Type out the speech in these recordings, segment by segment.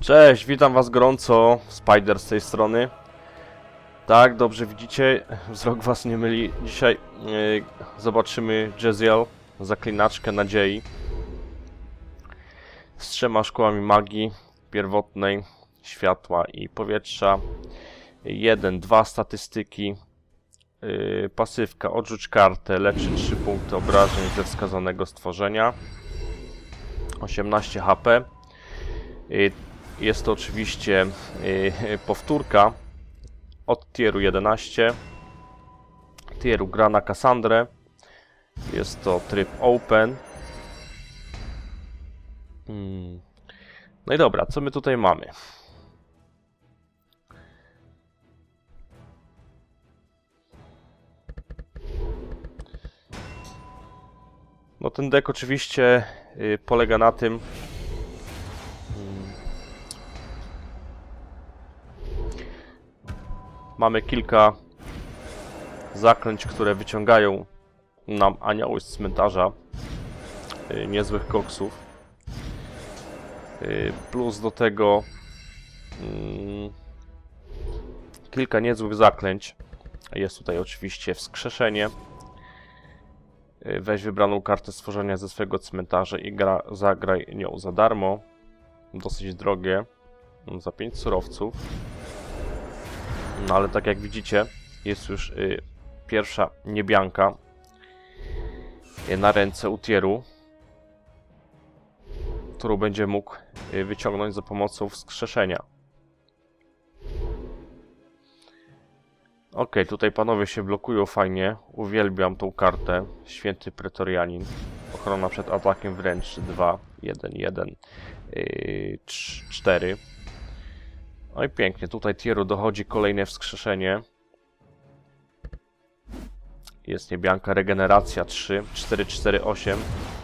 Cześć, witam was gorąco, Spider z tej strony. Tak, dobrze widzicie, wzrok was nie myli. Dzisiaj yy, zobaczymy Jeziel, zaklinaczkę nadziei. Z trzema szkołami magii, pierwotnej, światła i powietrza. Jeden, dwa statystyki. Yy, pasywka, odrzuć kartę, leczy 3 punkty obrażeń ze wskazanego stworzenia. 18 HP. Yy, jest to oczywiście yy, powtórka od tieru 11. Tieru gra na Cassandrę. Jest to tryb open. Hmm. No i dobra, co my tutaj mamy? No ten deck oczywiście yy, polega na tym, Mamy kilka zaklęć, które wyciągają nam anioły z cmentarza. Yy, niezłych koksów. Yy, plus do tego yy, kilka niezłych zaklęć. Jest tutaj oczywiście wskrzeszenie. Yy, weź wybraną kartę stworzenia ze swojego cmentarza i gra, zagraj nią za darmo. Dosyć drogie. Za 5 surowców. No ale tak jak widzicie, jest już y, pierwsza niebianka y, na ręce Utieru, którą będzie mógł y, wyciągnąć za pomocą wskrzeszenia. Ok, tutaj panowie się blokują fajnie. Uwielbiam tą kartę. Święty Pretorianin. Ochrona przed atakiem wręcz 2, 1, 1, 4. No i pięknie, tutaj Tieru dochodzi kolejne wskrzeszenie. Jest niebianka, regeneracja 3, 4, 4, 8.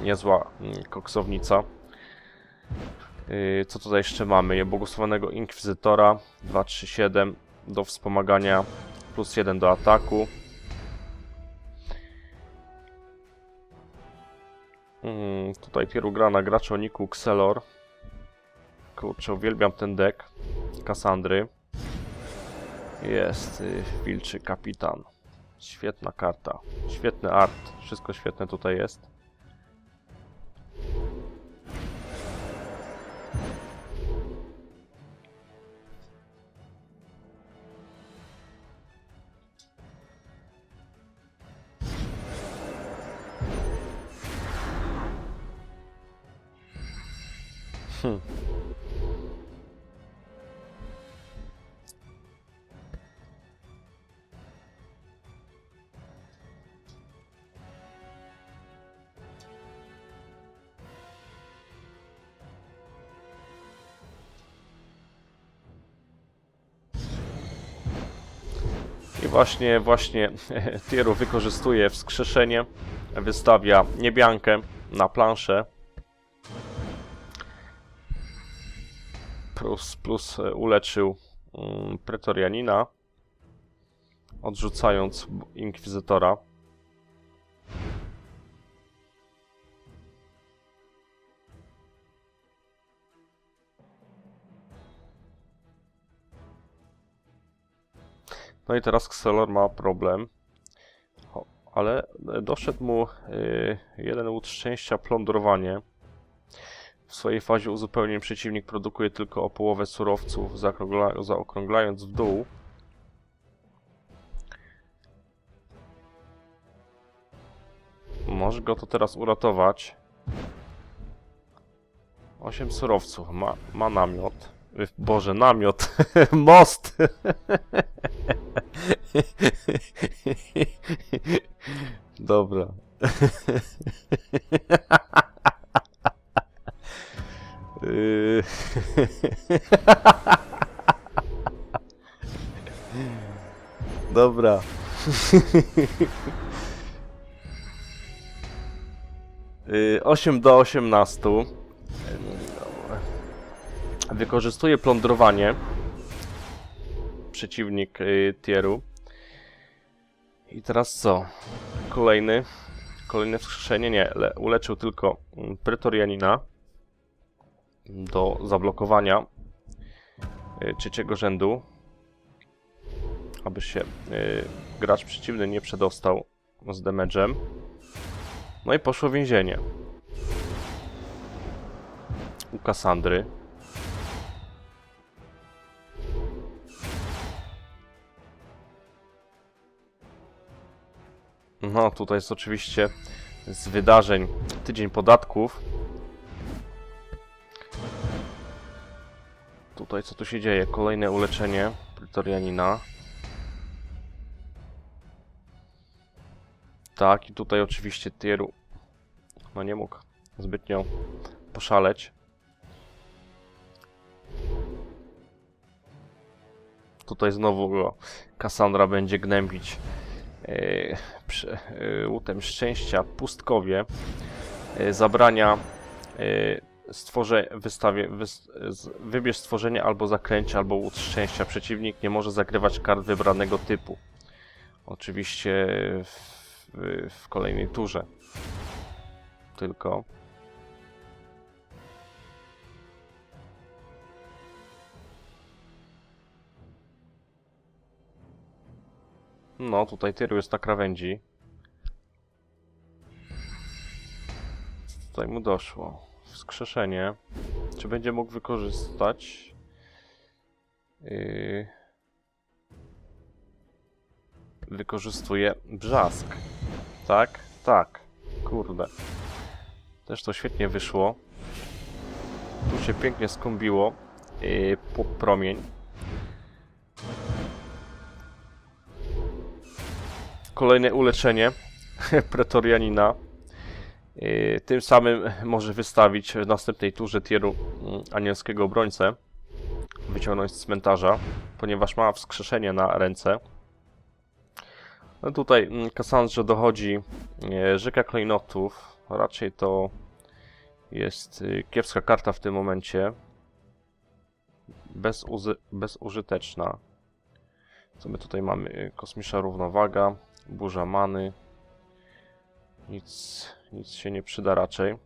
Niezła mm, koksownica. Yy, co tutaj jeszcze mamy? Błogosławionego Inkwizytora 2, 3, 7 do wspomagania, plus 1 do ataku. Mm, tutaj Tieru gra na graczoniku Xelor. Kurczę, uwielbiam ten deck. Kassandry. Jest y, Wilczy Kapitan. Świetna karta. Świetny art. Wszystko świetne tutaj jest. Właśnie, właśnie Tieru wykorzystuje wskrzeszenie, wystawia niebiankę na planszę. Plus, plus e, uleczył mm, Pretorianina, odrzucając Inkwizytora. No i teraz Xelor ma problem. Ale doszedł mu y, jeden łód szczęścia plądrowanie. W swojej fazie uzupełnień przeciwnik produkuje tylko o połowę surowców, zaokrągla zaokrąglając w dół. Może go to teraz uratować. 8 surowców, ma, ma namiot. Y, Boże, namiot. Most! Dobra. Dobra. Y, 8 do 18. Ym, Wykorzystuje plądrowanie. Przeciwnik y, tieru. I teraz co? Kolejny. Kolejne wskrzeszenie. Nie, le, uleczył tylko mm, Pretorianina do zablokowania y, trzeciego rzędu, aby się y, gracz przeciwny nie przedostał z damage'em. No i poszło więzienie. U Kassandry. No, tutaj jest oczywiście z wydarzeń tydzień podatków. Tutaj co tu się dzieje? Kolejne uleczenie Pretorianina. Tak, i tutaj oczywiście Tieru no nie mógł zbytnio poszaleć. Tutaj znowu go Cassandra będzie gnębić łutem szczęścia pustkowie. Yy, zabrania stworze, wystawie, wys, z, wybierz stworzenie albo zakręcie, albo łód szczęścia. Przeciwnik nie może zagrywać kart wybranego typu. Oczywiście w, w kolejnej turze. Tylko. No, tutaj Tyru jest na krawędzi. Tutaj mu doszło. Wskrzeszenie. Czy będzie mógł wykorzystać? Yy... Wykorzystuje brzask. Tak? Tak. Kurde. Też to świetnie wyszło. Tu się pięknie skombiło. Yy, promień. Kolejne uleczenie Pretorianina. Tym samym może wystawić w następnej turze tieru mm, anielskiego obrońcę. Wyciągnąć z cmentarza, ponieważ ma wskrzeszenie na ręce. No tutaj mm, Kassandrze dochodzi e, rzeka klejnotów. Raczej to jest y, kiepska karta w tym momencie. Bezuzy bezużyteczna. Co my tutaj mamy? Kosmiczna równowaga, burza many. Nic, nic się nie przyda raczej.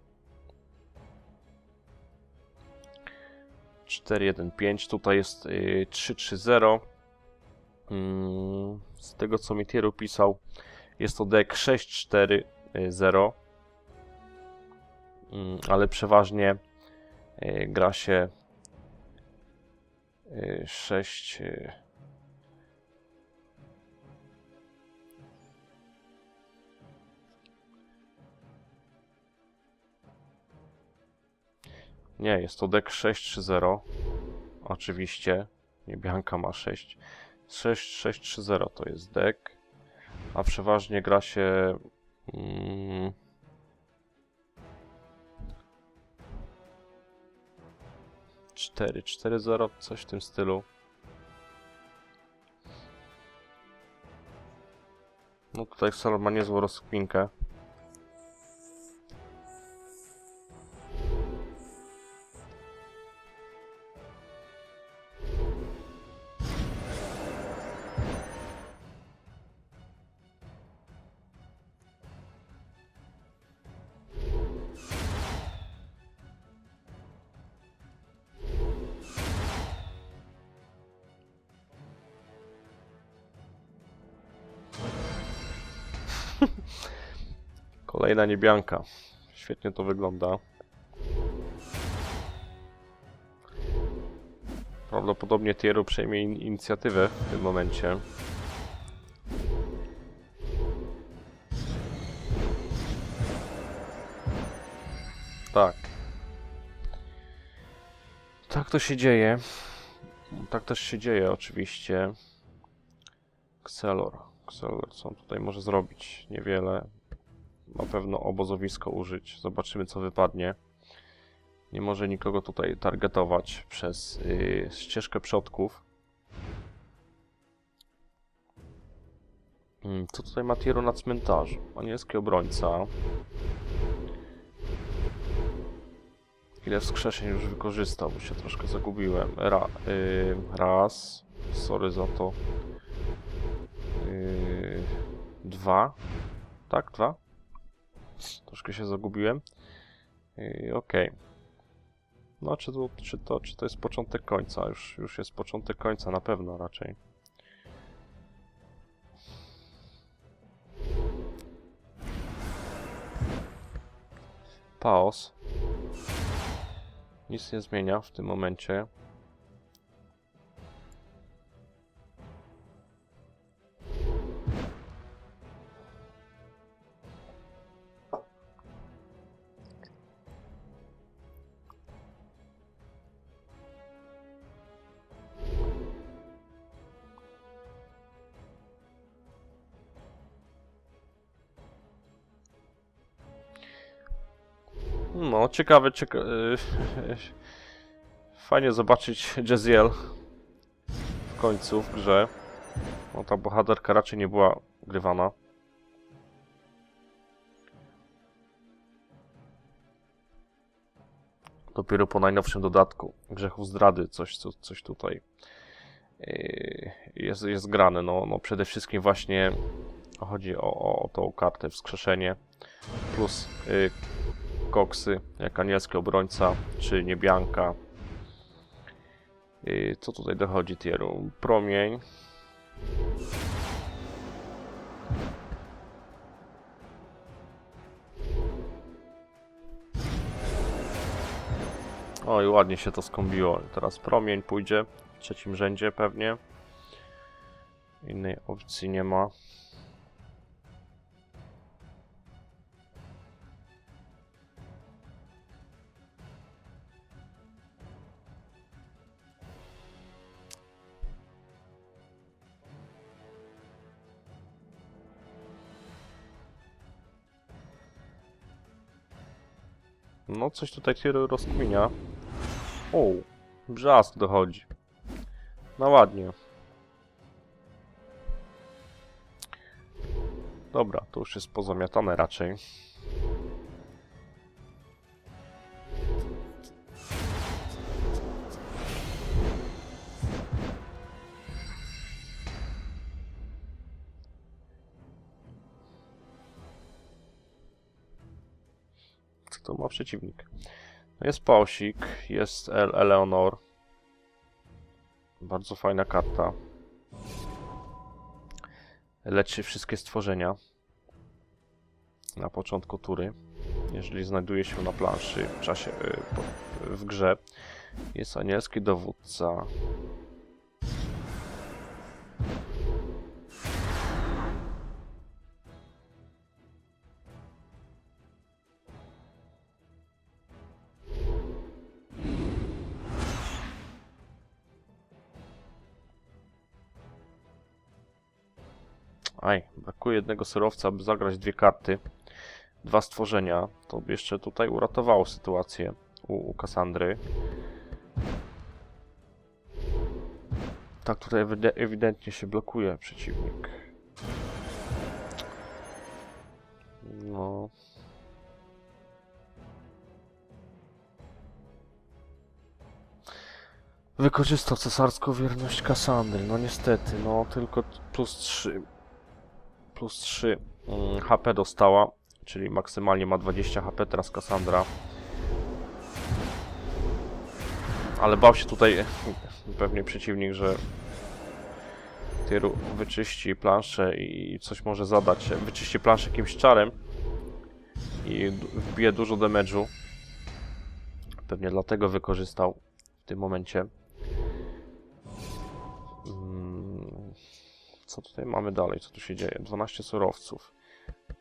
4-1-5, tutaj jest y, 3-3-0. Mm, z tego co mi Tieru pisał, jest to deck 6-4-0. Mm, ale przeważnie y, gra się y, 6 Nie, jest to deck 6-3-0. Oczywiście. Niebianka ma 6. 6-6-3-0 to jest deck. A przeważnie gra się. Mm, cztery, cztery zero, coś w tym stylu. No tutaj Sol ma niezłą rozkminkę. Kolejna niebianka. Świetnie to wygląda. Prawdopodobnie Tieru przejmie in inicjatywę w tym momencie. Tak. Tak to się dzieje. Tak też się dzieje oczywiście. Xelor. Xelor, co on tutaj może zrobić? Niewiele. Na pewno obozowisko użyć. Zobaczymy, co wypadnie. Nie może nikogo tutaj targetować przez yy, ścieżkę przodków. Mm, Co tutaj ma Tiro na cmentarzu? Anielski obrońca. Ile wskrzeszeń już wykorzystał, bo się troszkę zagubiłem. Ra, y, raz. Sorry za to. Y, dwa. Tak, dwa. Troszkę się zagubiłem. Okej. No, czy to, czy, to, czy to jest początek końca? Już, już jest początek końca, na pewno raczej. Paos. Nic nie zmienia w tym momencie. No, ciekawe, cieka Fajnie zobaczyć Jezziel w końcu w grze. No ta bohaterka raczej nie była grywana. Dopiero po najnowszym dodatku Grzechów Zdrady coś, co, coś tutaj yy, jest, jest grane. No, no przede wszystkim właśnie chodzi o, o, o tą kartę Wskrzeszenie plus yy, koksy, jak anielski obrońca, czy niebianka. I co tutaj dochodzi tieru? Promień. Oj, ładnie się to skombiło. Teraz promień pójdzie w trzecim rzędzie pewnie. Innej opcji nie ma. No, coś tutaj się rozkminia. O, brzask dochodzi. No ładnie. Dobra, to już jest pozamiatane raczej. To ma przeciwnik? No Jest Pausik, jest El Eleonor. Bardzo fajna karta. Leczy wszystkie stworzenia na początku tury, jeżeli znajduje się na planszy w czasie y, w grze. Jest anielski dowódca. Aj, brakuje jednego surowca, aby zagrać dwie karty. Dwa stworzenia. To by jeszcze tutaj uratowało sytuację u, u Kassandry. Tak, tutaj ewide- ewidentnie się blokuje przeciwnik. No. Wykorzystał cesarską wierność Kassandry. No niestety, no tylko plus 3 plus 3 mm, HP dostała, czyli maksymalnie ma 20 HP teraz Cassandra. Ale bał się tutaj pewnie przeciwnik, że Tyru wyczyści planszę i coś może zadać. Wyczyści planszę jakimś czarem i wbije dużo damage'u. Pewnie dlatego wykorzystał w tym momencie. Co tutaj mamy dalej? Co tu się dzieje? 12 surowców.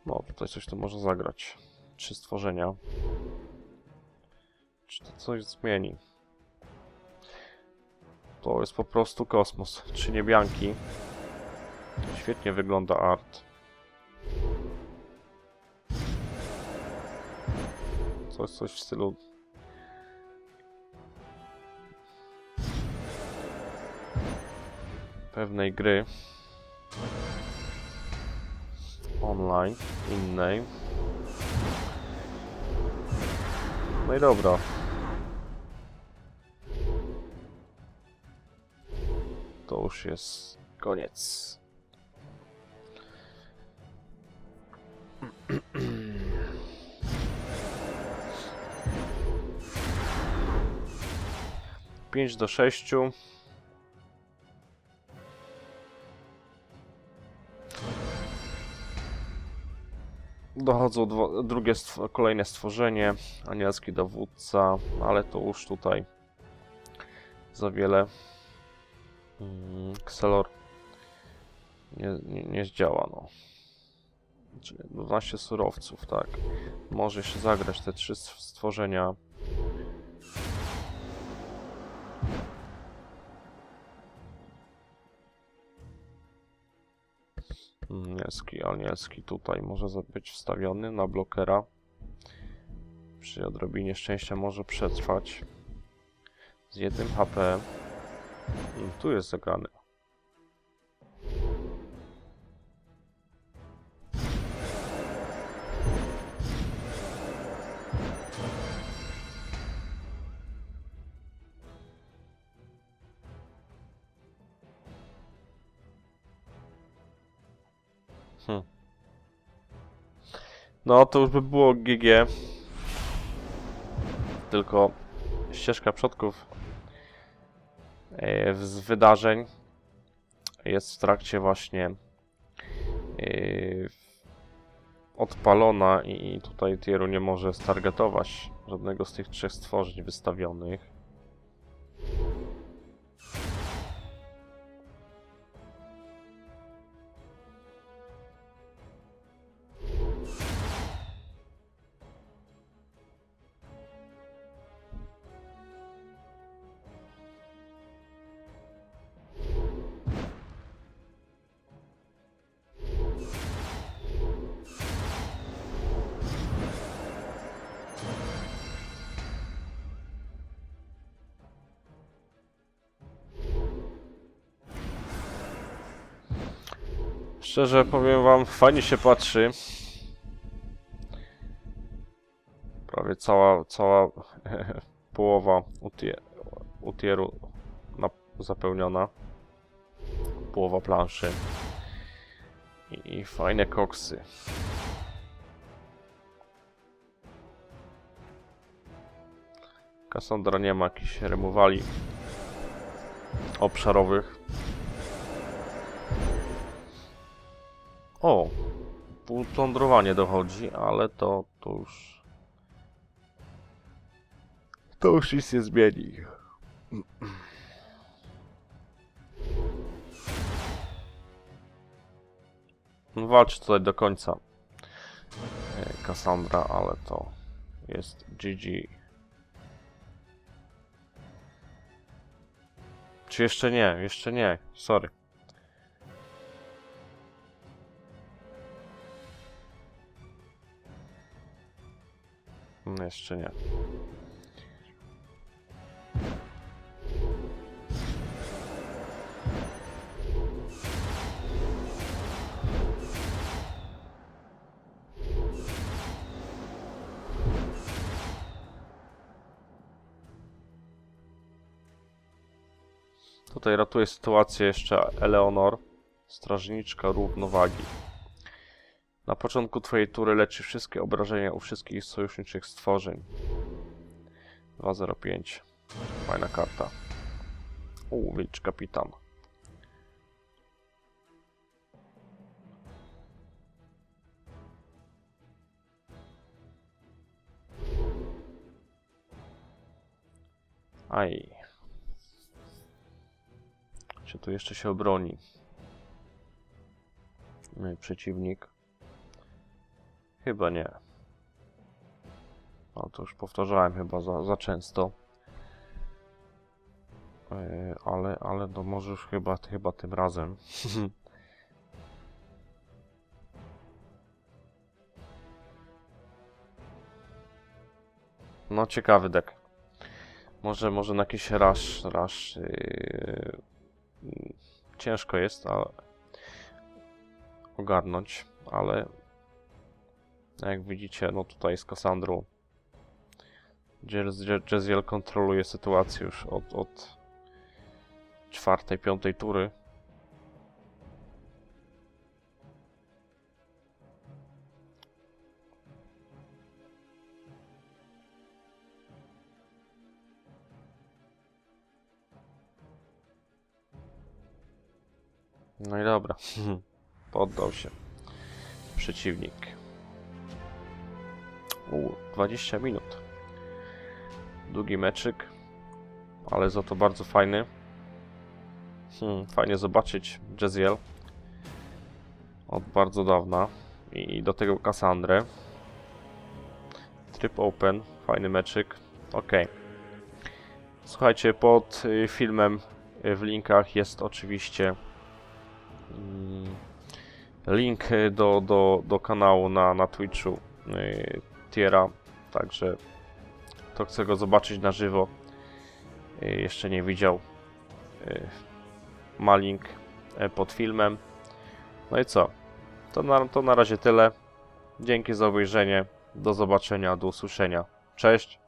No, tutaj coś tu może zagrać. Trzy stworzenia. Czy to coś zmieni? To jest po prostu kosmos. Trzy niebianki. Świetnie wygląda art. Coś, coś w stylu... Pewnej gry Online, innej. No i dobra. To już jest koniec. Pięć do sześciu. Dochodzą dwo, drugie, stw kolejne stworzenie, anielski dowódca, ale to już tutaj za wiele. Mm, Xelor nie, nie, nie zdziała, no. Czyli 12 surowców, tak. Może jeszcze zagrać te trzy stw- stworzenia. Anielski, anielski tutaj może być wstawiony na blokera. Przy odrobinie szczęścia może przetrwać. Z jednym HP. Mm, Tu jest zagrany. No, to już by było GG. Tylko ścieżka przodków e, z wydarzeń jest w trakcie właśnie e, odpalona i tutaj Tieru nie może stargetować żadnego z tych trzech stworzeń wystawionych. Szczerze powiem wam, fajnie się patrzy. Prawie cała, cała połowa utie, utieru na, zapełniona. Połowa planszy. I, I fajne koksy. Cassandra nie ma jakichś remowali obszarowych. O, półplądrowanie dochodzi, ale to, to już... To już nic nie zmieni. No, Walczy tutaj do końca e, Cassandra, ale to jest GG. Czy jeszcze nie? Jeszcze nie. Sorry. No jeszcze nie. Tutaj ratuje sytuację jeszcze Eleonor, strażniczka równowagi. Na początku twojej tury leczy wszystkie obrażenia u wszystkich sojuszniczych stworzeń. 205. Fajna karta. U, wilcz kapitan. Aj. Czy tu jeszcze się obroni? Nie, Przeciwnik. Chyba nie. No to już powtarzałem chyba za, za często. Yy, ale, ale no może już chyba, chyba tym razem. no ciekawy deck. Może, może na jakiś rush, rush yy, ciężko jest ale ogarnąć, ale jak widzicie, no tutaj z Cassandrą. Jezziel kontroluje sytuację już od, od czwartej, piątej tury. No i dobra, poddał się przeciwnik. U, 20 minut. Długi meczyk, ale za to bardzo fajny. Hmm, fajnie zobaczyć Jezziel od bardzo dawna i do tego Cassandrę. Trip Open, fajny meczyk. Ok. Słuchajcie, pod y, filmem y, w linkach jest oczywiście mm, link y, do, do, do kanału na, na Twitchu także kto chce go zobaczyć na żywo, y, jeszcze nie widział, y, ma link y, pod filmem. No i co? To na, to na razie tyle. Dzięki za obejrzenie. Do zobaczenia, do usłyszenia. Cześć.